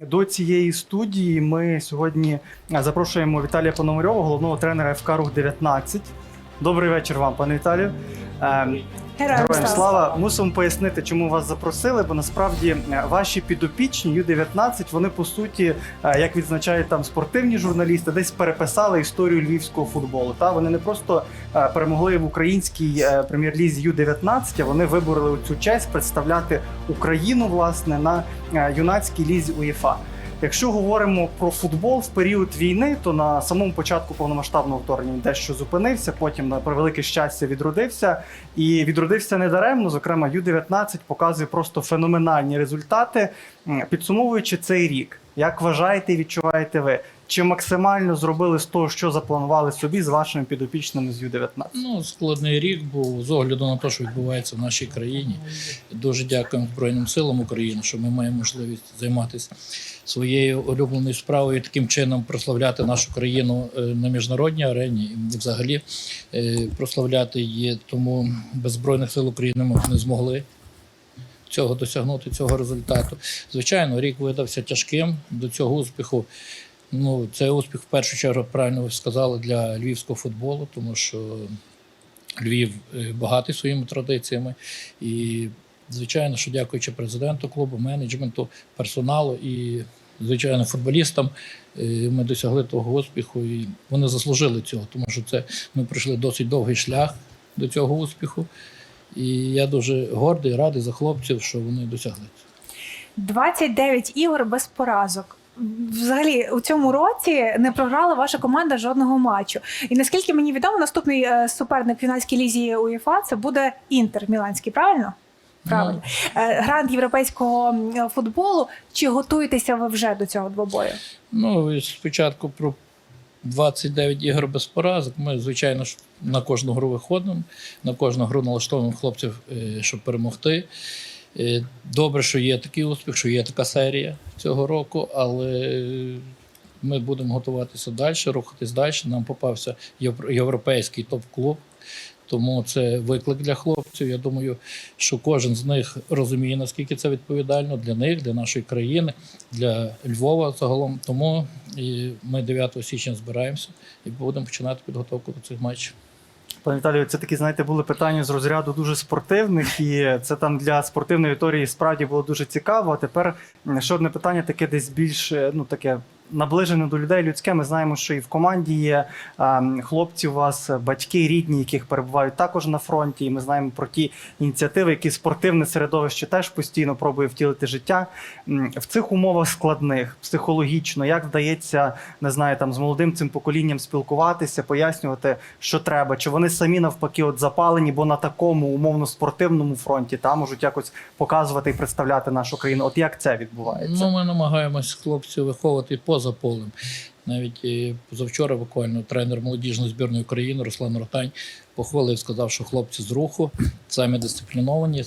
До цієї студії ми сьогодні запрошуємо Віталія Пономарьова, головного тренера ФК Рух 19. Добрий вечір вам, пане Віталію. Ем, Героям слава. слава. Мусимо пояснити, чому вас запросили, бо насправді е, ваші підопічні Ю-19, вони по суті, е, як відзначають там спортивні журналісти, десь переписали історію львівського футболу. Та вони не просто е, перемогли в українській прем'єр-лізі Ю-19, а вони вибороли цю честь представляти Україну власне на юнацькій лізі УЄФА. Якщо говоримо про футбол в період війни, то на самому початку повномасштабного вторгнення дещо зупинився, потім на превелике щастя відродився. І відродився недаремно. Зокрема, Ю-19 показує просто феноменальні результати. Підсумовуючи цей рік, як вважаєте і відчуваєте ви? Чи максимально зробили з того, що запланували собі з вашими підопічними з Ю-19? Ну, складний рік був з огляду на те, що відбувається в нашій країні. Дуже дякуємо Збройним силам України, що ми маємо можливість займатися своєю улюбленою справою таким чином прославляти нашу країну е, на міжнародній арені і взагалі е, прославляти її. Тому без Збройних сил України ми не змогли. Цього досягнути цього результату. Звичайно, рік видався тяжким до цього успіху. Ну, це успіх в першу чергу, правильно ви сказали, для львівського футболу, тому що Львів е, багатий своїми традиціями. І, звичайно, що дякуючи президенту клубу, менеджменту, персоналу і, звичайно, футболістам, е, ми досягли того успіху. І вони заслужили цього, тому що це ми пройшли досить довгий шлях до цього успіху. І я дуже гордий, радий за хлопців, що вони досягли цього. 29 ігор без поразок. Взагалі у цьому році не програла ваша команда жодного матчу. І наскільки мені відомо, наступний е, суперник фінальській лізі УЄФА це буде Інтер Міланський, правильно? Правильно. Е, Грант європейського футболу. Чи готуєтеся ви вже до цього двобою? Ну, спочатку про 29 ігор без поразок. Ми, звичайно, на кожну гру виходимо, на кожну гру налаштовуємо хлопців, е, щоб перемогти. Е, Добре, що є такий успіх, що є така серія цього року, але ми будемо готуватися далі, рухатись далі. Нам попався євро- європейський топ-клуб. Тому це виклик для хлопців. Я думаю, що кожен з них розуміє, наскільки це відповідально для них, для нашої країни, для Львова загалом. Тому ми 9 січня збираємося і будемо починати підготовку до цих матчів. Пане Віталію, це такі, знаєте, були питання з розряду дуже спортивних, і це там для спортивної аудиторії справді було дуже цікаво. А тепер ще одне питання, таке десь більш ну таке. Наближене до людей людське. Ми знаємо, що і в команді є хлопці у вас, батьки рідні, яких перебувають також на фронті. І ми знаємо про ті ініціативи, які спортивне середовище теж постійно пробує втілити життя. В цих умовах складних, психологічно, як вдається, не знаю, там з молодим цим поколінням спілкуватися, пояснювати, що треба, чи вони самі навпаки от запалені, бо на такому умовно спортивному фронті та можуть якось показувати і представляти нашу країну. От як це відбувається? Ну, ми намагаємось хлопців виховувати поза полем. Навіть е, позавчора буквально тренер молодіжної збірної України Руслан Ротань похвалив, сказав, що хлопці з руху самі дисципліновані, е,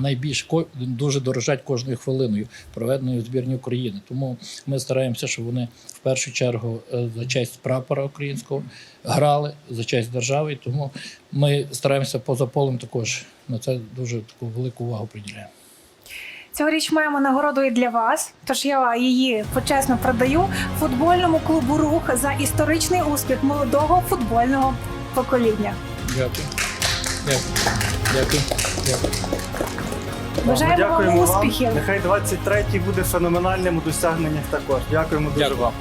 найбільш дуже дорожать кожною хвилиною, проведеною в збірні України. Тому ми стараємося, щоб вони в першу чергу е, за честь прапора українського грали, за честь держави. Тому ми стараємося поза полем також на це дуже таку велику увагу приділяємо. Цьогоріч маємо нагороду і для вас. Тож я її почесно продаю футбольному клубу Рух за історичний успіх молодого футбольного покоління. Дякую. Дякую. Дякую. Бажаємо Бажаємо вам Дякуємо успіхів. Нехай 23-й буде феноменальним у досягненнях також. Дякуємо дуже Дякую. вам.